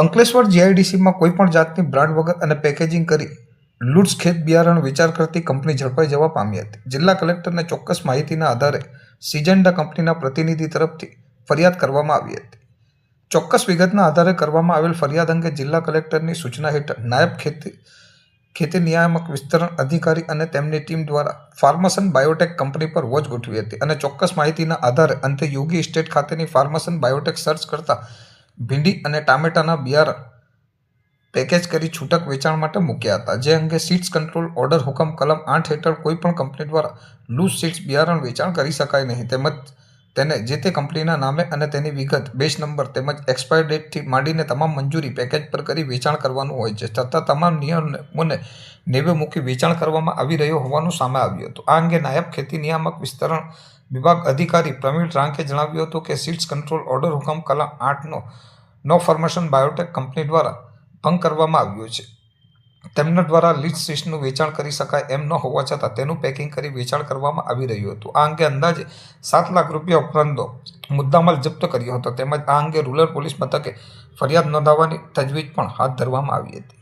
અંકલેશ્વર જીઆઈડીસીમાં કોઈપણ જાતની બ્રાન્ડ વગર અને પેકેજિંગ કરી લૂટ્સ ખેત બિયારણ વિચાર કરતી કંપની ઝડપાઈ જવા પામી હતી. જિલ્લા કલેક્ટરને ચોક્કસ માહિતીના આધારે સિજન્ડા કંપનીના પ્રતિનિધિ તરફથી ફરિયાદ કરવામાં આવી હતી. ચોક્કસ વિગતના આધારે કરવામાં આવેલ ફરિયાદ અંગે જિલ્લા કલેક્ટરની સૂચના હેઠળ નાયબ ખેતી ખેતી નિયામક વિસ્તરણ અધિકારી અને તેમની ટીમ દ્વારા ફાર્મસન બાયોટેક કંપની પર વોચ ગોઠવી હતી અને ચોક્કસ માહિતીના આધારે અંતે યોગી ઇસ્ટેટ ખાતેની ફાર્મસન બાયોટેક સર્ચ કરતા ભીંડી અને ટામેટાના બિયારણ પેકેજ કરી છૂટક વેચાણ માટે મૂક્યા હતા, જે અંગે સીડ્સ કંટ્રોલ ઓર્ડર હુકમ કલમ આઠ હેઠળ કોઈપણ કંપની દ્વારા લૂઝ સીડ્સ બિયારણ વેચાણ કરી શકાય નહીં. તેમજ તેને જે તે કંપનીના નામે અને તેની વિગત બેચ નંબર તેમજ એક્સપાયર ડેટથી માંડીને તમામ મંજૂરી પેકેજ પર કરી વેચાણ કરવાનું હોય છે છતાં તમામ નિયમોને નેવે મૂકી વેચાણ કરવામાં આવી રહ્યો હોવાનું સામે આવ્યું હતું. આ અંગે નાયબ ખેતી નિયામક વિસ્તરણ વિભાગ અધિકારી પ્રવીણ રાંકે જણાવ્યું હતું કે સીડ્સ કંટ્રોલ ઓર્ડર હુકમ કલમ આઠનો નો ફોર્મેશન બાયોટેક કંપની દ્વારા ભંગ કરવામાં આવ્યો છે. તેમના દ્વારા લીડ સીડ્સનું વેચાણ કરી શકાય એમ ન હોવા છતાં તેનું પેકિંગ કરી વેચાણ કરવામાં આવી રહ્યું હતું. આ અંગે અંદાજે સાત લાખ રૂપિયા ઉપરાંત મુદ્દામાલ જપ્ત કર્યો હતો. તેમજ આ અંગે રૂરલ પોલીસ મથકે ફરિયાદ નોંધાવવાની તજવીજ પણ હાથ ધરવામાં આવી હતી.